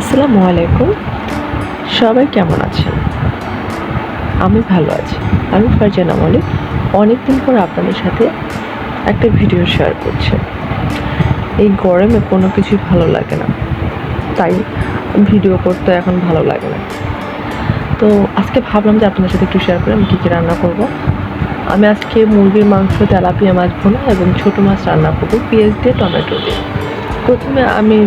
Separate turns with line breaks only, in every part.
আসসালামু আলাইকুম। সবাই কেমন আছেন? আমি ভালো আছি। আমি ফারজানা মলিক অনেকদিন পর আপনাদের সাথে একটা ভিডিও শেয়ার করছি। এই গরমে কোনো কিছুই ভালো লাগে না। তাই ভিডিও করতে এখন ভালো লাগে না। তো আজকে ভাবলাম যে আপনাদের সাথে একটু শেয়ার করে আমি কী কী রান্না করব। আমি আজকে মুরগির মাংস, তেলাপিয়া মাছ ভোনা এবং ছোটো মাছ রান্না করব। পেঁয়াজ দিয়ে, টমেটো দিয়ে। প্রথমে আমি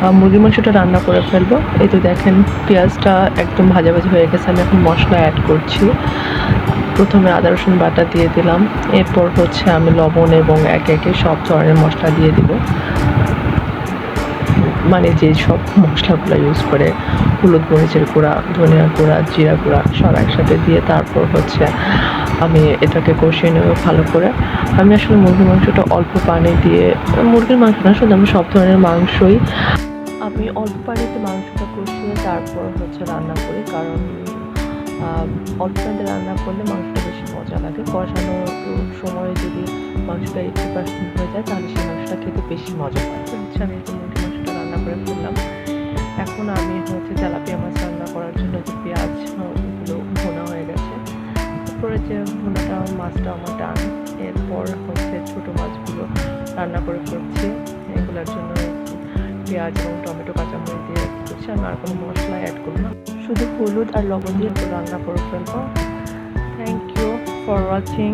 আহ, মুরগির মাংসটা রান্না করে ফেলব। এই তো দেখেন পেঁয়াজটা একদম ভাজা ভাজা হয়ে গেছে। আমি এখন মশলা অ্যাড করছি। প্রথমে আদা রসুন বাটা দিয়ে দিলাম। এরপর হচ্ছে আমি লবণ এবং একে একে সব ধরনের মশলা দিয়ে দিব। মানে যে সব মশলাগুলো ইউজ করে হলুদ মরিচের গুঁড়া ধনিয়া গুঁড়া জিরা গুঁড়া সব একসাথে দিয়ে তারপর হচ্ছে আমি এটাকে কষিয়ে নেব ভালো করে। আমি আসলে মুরগির মাংসটা অল্প পানি দিয়ে, মুরগির মাংস না, শুধু আমি সব ধরনের মাংসই। আমি অল্প পানিতে মাংসটা কষিয়ে তারপর হচ্ছে রান্না করি, কারণ অল্প পানিতে রান্না করলে মাংসটা বেশি মজা লাগে। কষানোর সময় যদি মাংসটা এইটি পার্সেন্ট হয়ে যায়, তাহলে সেই মাংসটা খেতে বেশি মজা তো হচ্ছে আমি যে মুরগির মাংসটা রান্না করে ফেললাম। এখন আমি হচ্ছে তেলাপিয়া মাছ রান্না করার জন্য যে পেঁয়াজ তারপরে যে মাছটা আমার ডান। এরপর হচ্ছে ছোটো মাছগুলো রান্না করে করছি। এগুলোর জন্য পেঁয়াজ এবং টমেটো, কাঁচামরিচ দিয়ে করছি। আমি আর কোনো মশলা অ্যাড করব না। শুধু হলুদ আর লবণ দিয়ে রান্না করে ফেলব। Thank you for watching